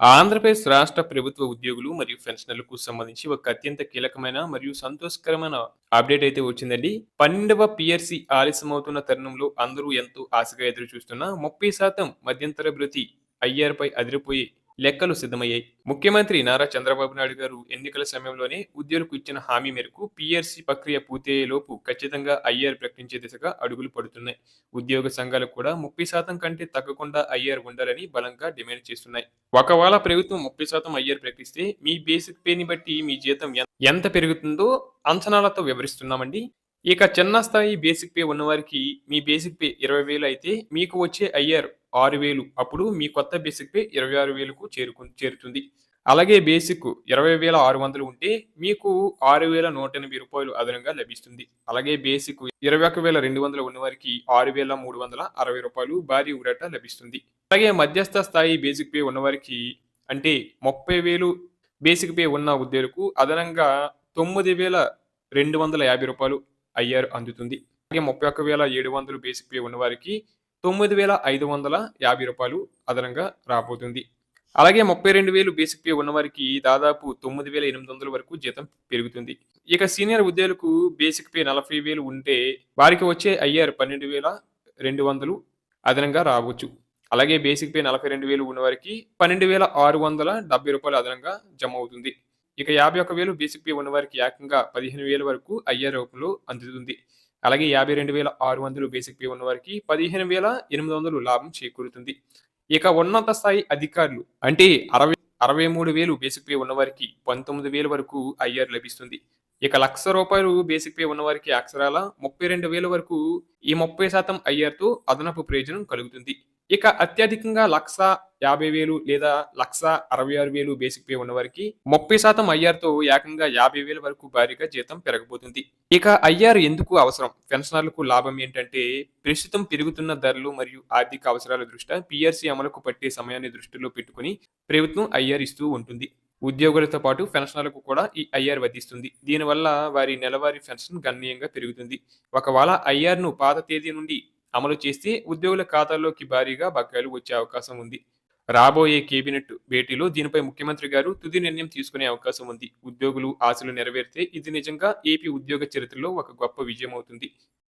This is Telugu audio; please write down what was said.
ఆంధ్రప్రదేశ్ రాష్ట్ర ప్రభుత్వ ఉద్యోగులు మరియు పెన్షనర్లకు సంబంధించి ఒక అత్యంత కీలకమైన మరియు సంతోషకరమైన అప్డేట్ అయితే వచ్చిందండి. పన్నెండవ పిఆర్సి ఆలస్యమవుతున్న తరుణంలో అందరూ ఎంతో ఆశగా ఎదురు చూస్తున్న ముప్పై శాతం మధ్యంతర భృతి ఐఆర్పై అదిరిపోయి లెక్కలు సిద్ధమయ్యాయి. ముఖ్యమంత్రి నారా చంద్రబాబు నాయుడు గారు ఎన్నికల సమయంలోనే ఉద్యోగులకు ఇచ్చిన హామీ మేరకు పీఆర్సీ ప్రక్రియ పూర్తయ్యేలోపు ఖచ్చితంగా ఐఆర్ ప్రకటించే దిశగా అడుగులు పడుతున్నాయి. ఉద్యోగ సంఘాలు కూడా ముప్పై శాతం కంటే తగ్గకుండా ఐఆర్ ఉండాలని బలంగా డిమాండ్ చేస్తున్నాయి. ఒకవేళ ప్రభుత్వం ముప్పై శాతం ఐఆర్ ప్రకటిస్తే మీ బేసిక్ పేని బట్టి మీ జీతం ఎంత పెరుగుతుందో అంచనాలతో వివరిస్తున్నామండి. ఇక చిన్న స్థాయి బేసిక్ పే ఉన్నవారికి మీ బేసిక్ పే ఇరవై వేలు అయితే మీకు వచ్చే ఐఆర్ ఆరు వేలు. అప్పుడు మీ కొత్త బేసిక్ పే ఇరవై ఆరు వేలకు చేరుకు చేరుతుంది. అలాగే బేసిక్ ఇరవై వేల ఆరు వందలు ఉంటే మీకు ఆరు వేల నూట ఎనభై రూపాయలు అదనంగా లభిస్తుంది. అలాగే బేసిక్ ఇరవై ఒక వేల రెండు వందలు ఉన్నవారికి ఆరు వేల మూడు వందల అరవై రూపాయలు భారీ ఊరట లభిస్తుంది. అలాగే మధ్యస్థ స్థాయి బేసిక్ పే ఉన్నవారికి అంటే ముప్పై వేలు బేసిక్ పే ఉన్న ఉద్యోగులకు అదనంగా తొమ్మిది వేల రెండు వందల యాభై రూపాయలు ఐఆర్ అందుతుంది. అలాగే ముప్పై ఒక్క వేల ఏడు వందలు బేసిక్ పే ఉన్నవారికి తొమ్మిది వేల ఐదు వందల యాభై రూపాయలు అదనంగా రాబోతుంది. అలాగే ముప్పై రెండు వేలు బేసిక్ పే ఉన్నవారికి దాదాపు తొమ్మిది వేల ఎనిమిది వందల వరకు జీతం పెరుగుతుంది. ఇక సీనియర్ ఉద్యోగులకు బేసిక్ పే నలభై వేలు ఉంటే వారికి వచ్చే ఐఆర్ పన్నెండు వేల రెండు వందలు అదనంగా రావచ్చు. అలాగే బేసిక్ పే నలభై రెండు వేలు ఉన్నవారికి పన్నెండు వేల ఆరు వందల డెబ్బై రూపాయలు అదనంగా జమ అవుతుంది. ఇక యాభై ఒక్క వేలు బేసిక్ పే ఉన్నవారికి ఏకంగా పదిహేను వేల వరకు ఐఆర్ రూపంలో అందుతుంది. అలాగే యాభై రెండు వేల ఆరు వందలు బేసిక్ పే ఉన్నవారికి పదిహేను వేల ఎనిమిది వందలు లాభం చేకూరుతుంది. ఇక ఉన్నత స్థాయి అధికారులు అంటే అరవై అరవై మూడు వేలు బేసిక్ పే ఉన్నవారికి పంతొమ్మిది వేల వరకు ఐఆర్ లభిస్తుంది. ఇక లక్ష రూపాయలు బేసిక్ పే ఉన్నవారికి అక్షరాల ముప్పై రెండు వేల వరకు ఈ ముప్పై శాతం ఐఆర్తో అదనపు ప్రయోజనం కలుగుతుంది. ఇక అత్యధికంగా లక్ష యాభై వేలు లేదా లక్ష అరవై ఆరు వేలు బేసిక్ పే ఉన్నవారికి ముప్పై శాతం ఐఆర్తో ఏకంగా యాభై వేల వరకు భారీగా జీతం పెరగబోతుంది. ఇక ఐఆర్ ఎందుకు అవసరం? పెన్షనర్లకు లాభం ఏంటంటే ప్రస్తుతం పెరుగుతున్న ధరలు మరియు ఆర్థిక అవసరాల దృష్ట్యా పిఆర్సీ అమలుకు పట్టే సమయాన్ని దృష్టిలో పెట్టుకుని ప్రభుత్వం ఐఆర్ ఇస్తూ ఉంటుంది. ఉద్యోగులతో పాటు పెన్షనర్లకు కూడా ఈ ఐఆర్ వర్తిస్తుంది దీనివల్ల వారి నెలవారీ పెన్షన్ గణనీయంగా పెరుగుతుంది. ఒకవేళ ఐఆర్ను పాత తేదీ నుండి అమలు చేస్తే ఉద్యోగుల ఖాతాల్లోకి భారీగా బకాయిలు వచ్చే అవకాశం ఉంది. రాబోయే కేబినెట్ భేటీలో దీనిపై ముఖ్యమంత్రి గారు తుది నిర్ణయం తీసుకునే అవకాశం ఉంది. ఉద్యోగులు ఆశలు నెరవేరితే ఇది నిజంగా ఏపీ ఉద్యోగ చరిత్రలో ఒక గొప్ప విజయం అవుతుంది.